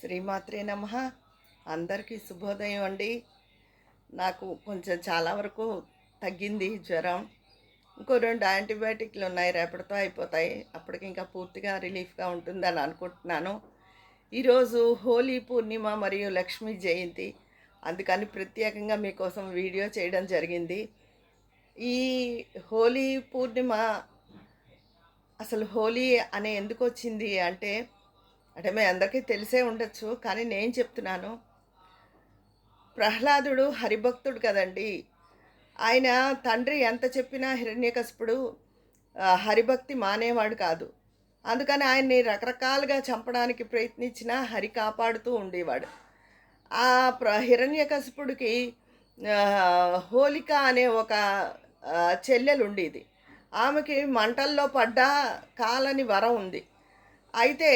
శ్రీమాత్రే నమ. అందరికీ శుభోదయం అండి. నాకు కొంచెం చాలా వరకు తగ్గింది జ్వరం. ఇంకో రెండు యాంటీబయాటిక్లు ఉన్నాయి రేపటితో అయిపోతాయి. అప్పటికి ఇంకా పూర్తిగా రిలీఫ్గా ఉంటుందని అనుకుంటున్నాను. ఈరోజు హోలీ పూర్ణిమ మరియు లక్ష్మీ జయంతి. అందుకని ప్రత్యేకంగా మీకోసం వీడియో చేయడం జరిగింది. ఈ హోలీ పూర్ణిమ అసలు హోలీ అనే ఎందుకు వచ్చింది అంటే అంటే మీ అందరికీ తెలిసే ఉండొచ్చు కానీ నేను చెప్తున్నాను. ప్రహ్లాదుడు హరిభక్తుడు కదండి. ఆయన తండ్రి ఎంత చెప్పినా హిరణ్యకశపుడు హరిభక్తి మానేవాడు కాదు. అందుకని ఆయన్ని రకరకాలుగా చంపడానికి ప్రయత్నించినా హరి కాపాడుతూ ఉండేవాడు. ఆ ప్ర హిరణ్యకశపుడికి హోలిక అనే ఒక చెల్లెలు ఉండేది ఆమెకి మంటల్లో పడ్డా కాలని వరం ఉంది. అయితే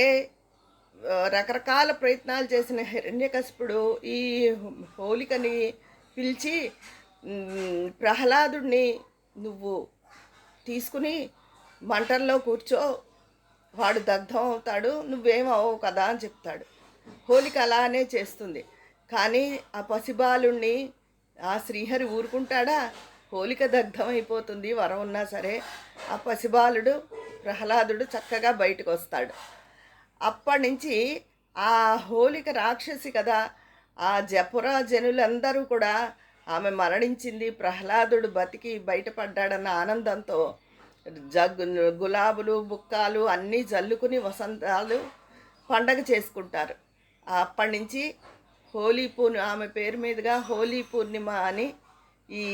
రకరకాల ప్రయత్నాలు చేసిన హిరణ్యకశిపుడు ఈ హోలికని పిలిచి ప్రహ్లాదుడిని నువ్వు తీసుకుని మంటల్లో కూర్చో వాడు దగ్ధం అవుతాడు నువ్వేం కదా అని చెప్తాడు. హోలిక అలానే చేస్తుంది. కానీ ఆ పసిబాలుణ్ణి ఆ శ్రీహరి ఊరుకుంటాడా? హోలిక దగ్ధం అయిపోతుంది వరం ఉన్నా సరే. ఆ పసిబాలుడు ప్రహ్లాదుడు చక్కగా బయటకు వస్తాడు అప్పటి నుంచి ఆ హోలిక రాక్షసి కదా ఆ జపురా జనులందరూ కూడా ఆమె మరణించింది ప్రహ్లాదుడు బతికి బయటపడ్డాడన్న ఆనందంతో. జగ్గు గులాబులు బుక్కాలు అన్నీ జల్లుకుని వసంతాలు పండగ చేసుకుంటారు. అప్పటి నుంచి హోలీ పూర్ణి ఆమె పేరు మీదుగా హోలీ పూర్ణిమ అని ఈ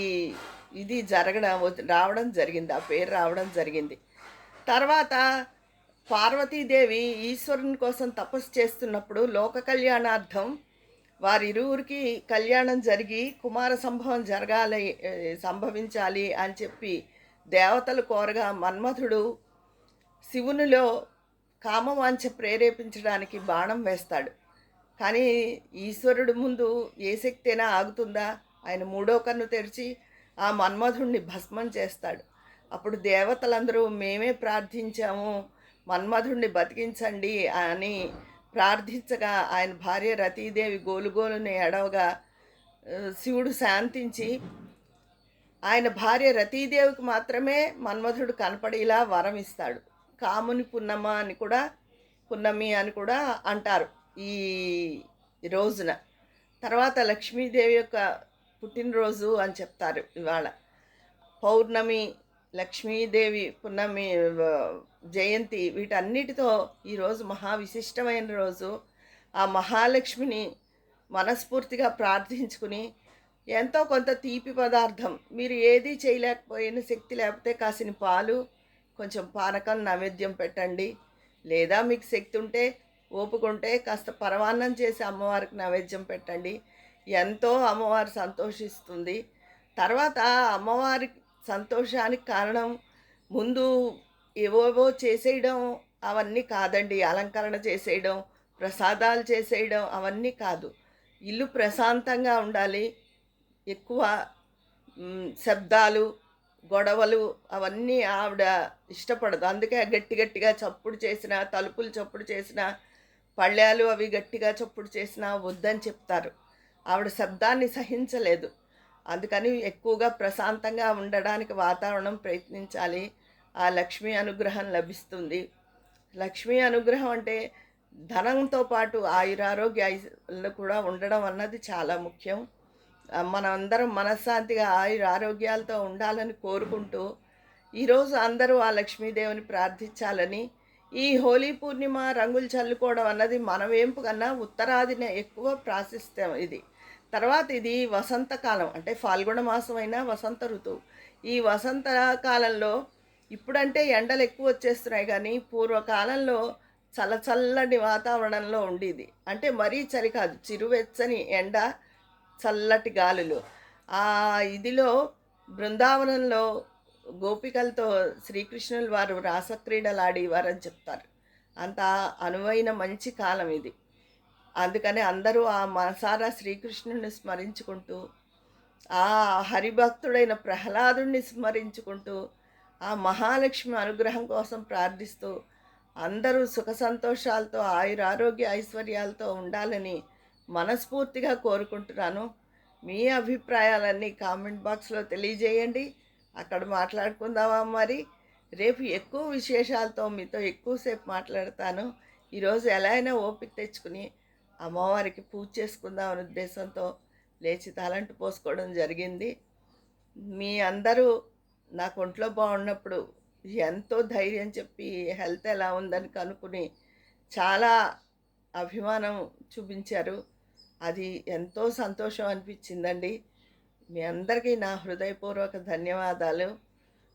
ఇది జరగడం రావడం జరిగింది. ఆ పేరు రావడం జరిగింది. తర్వాత పార్వతీదేవి ఈశ్వరుని కోసం తపస్సు చేస్తున్నప్పుడు లోక కళ్యాణార్థం వారిరువురికి కళ్యాణం జరిగి కుమార సంభవం జరగాలి సంభవించాలి అని చెప్పి దేవతలు కోరగా మన్మథుడు శివునిలో కామవాంఛ ప్రేరేపించడానికి బాణం వేస్తాడు. కానీ ఈశ్వరుడు ముందు ఏ శక్తి అయినా ఆగుతుందా? ఆయన మూడో కన్ను తెరిచి ఆ మన్మధుడిని భస్మం చేస్తాడు. అప్పుడు దేవతలందరూ మేమే ప్రార్థించాము మన్మధుడిని బతికించండి అని ప్రార్థించగా ఆయన భార్య రతీదేవి గోలుగోలుని ఎడవగా శివుడు శాంతించి ఆయన భార్య రతీదేవికి మాత్రమే మన్మధుడు కనపడేలా వరం ఇస్తాడు. కాముని పున్నమ అని కూడా పున్నమి అని కూడా అంటారు ఈ రోజున. తర్వాత లక్ష్మీదేవి యొక్క పుట్టినరోజు అని చెప్తారు ఇవాళ. పౌర్ణమి లక్ష్మీదేవి పున్నమి జయంతి వీటన్నిటితో ఈరోజు మహా విశిష్టమైన రోజు. ఆ మహాలక్ష్మిని మనస్ఫూర్తిగా ప్రార్థించుకుని ఎంతో కొంత తీపి పదార్థం మీరు ఏది చేయలేకపోయిన శక్తి లేకపోతే కాసిన పాలు కొంచెం పానకం నైవేద్యం పెట్టండి. లేదా మీకు శక్తి ఉంటే ఓపుకుంటే కాస్త పరమాన్నం చేసి అమ్మవారికి నైవేద్యం పెట్టండి. ఎంతో అమ్మవారు సంతోషిస్తుంది. తర్వాత అమ్మవారి సంతోషానికి కారణం ముందు ఏవోవో చేసేయడం అవన్నీ కాదండి. అలంకరణ చేసేయడం ప్రసాదాలు చేసేయడం అవన్నీ కాదు. ఇల్లు ప్రశాంతంగా ఉండాలి. ఎక్కువ శబ్దాలు గొడవలు అవన్నీ ఆవిడ ఇష్టపడదు. అందుకే గట్టి గట్టిగా చప్పుడు చేసిన తలుపులు చప్పుడు చేసిన పళ్ళాలు అవి గట్టిగా చప్పుడు చేసినా వద్దని చెప్తారు. ఆవిడ శబ్దాన్ని సహించలేదు. అందుకని ఎక్కువగా ప్రశాంతంగా ఉండడానికి వాతావరణం ప్రయత్నించాలి. ఆ లక్ష్మీ అనుగ్రహం లభిస్తుంది. లక్ష్మీ అనుగ్రహం అంటే ధనంతో పాటు ఆయురారోగ్యాలు కూడా ఉండడం అన్నది చాలా ముఖ్యం. మనందరం మనశ్శాంతిగా ఆయుర ఆరోగ్యాలతో ఉండాలని కోరుకుంటూ ఈరోజు అందరూ ఆ లక్ష్మీదేవిని ప్రార్థించాలని ఈ హోలీ పూర్ణిమ రంగులు చల్లుకోవడం అన్నది మన వేంపు కన్నా ఉత్తరాదిన ఎక్కువ ప్రాశస్త్యం ఇది. తర్వాత ఇది వసంతకాలం అంటే ఫాల్గుణ మాసం అయినా వసంత ఋతువు. ఈ వసంత కాలంలో ఇప్పుడంటే ఎండలు ఎక్కువ వచ్చేస్తున్నాయి కానీ పూర్వకాలంలో చల్ల చల్లటి వాతావరణంలో ఉండేది. అంటే మరీ చలి కాదు చిరువెచ్చని ఎండ చల్లటి గాలులు. ఆ ఇదిలో బృందావనంలో గోపికలతో శ్రీకృష్ణుల వారు రాసక్రీడలాడేవారని చెప్తారు. అంత అనువైన మంచి కాలం ఇది. అందుకని అందరూ ఆ మనసారా శ్రీకృష్ణుని స్మరించుకుంటూ ఆ హరిభక్తుడైన ప్రహ్లాదుని స్మరించుకుంటూ ఆ మహాలక్ష్మి అనుగ్రహం కోసం ప్రార్థిస్తూ అందరూ సుఖ సంతోషాలతో ఆయుర ఆరోగ్య ఐశ్వర్యాలతో ఉండాలని మనస్ఫూర్తిగా కోరుకుంటున్నాను. మీ అభిప్రాయాలన్నీ కామెంట్ బాక్స్లో తెలియజేయండి. అక్కడ మాట్లాడుకుందామా మరి? రేపు ఎక్కువ విశేషాలతో మీతో ఎక్కువసేపు మాట్లాడతాను. ఈరోజు ఎలా అయినా ఓపిక తెచ్చుకుని అమ్మవారికి పూజ చేసుకుందామనే ఉద్దేశంతో లేచి తలంటు పోసుకోవడం జరిగింది. మీ అందరూ నాకు ఒంట్లో బాగున్నప్పుడు ఎంతో ధైర్యం చెప్పి హెల్త్ ఎలా ఉందని కనుక్కుని చాలా అభిమానం చూపించారు. అది ఎంతో సంతోషం అనిపించిందండి. మీ అందరికీ నా హృదయపూర్వక ధన్యవాదాలు.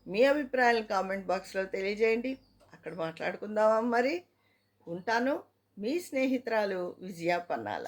మీ అభిప్రాయాలు కామెంట్ బాక్స్లో తెలియజేయండి. అక్కడ మాట్లాడుకుందామా మరి? ఉంటాను. మీ స్నేహితురాలు విజయ పన్నాల.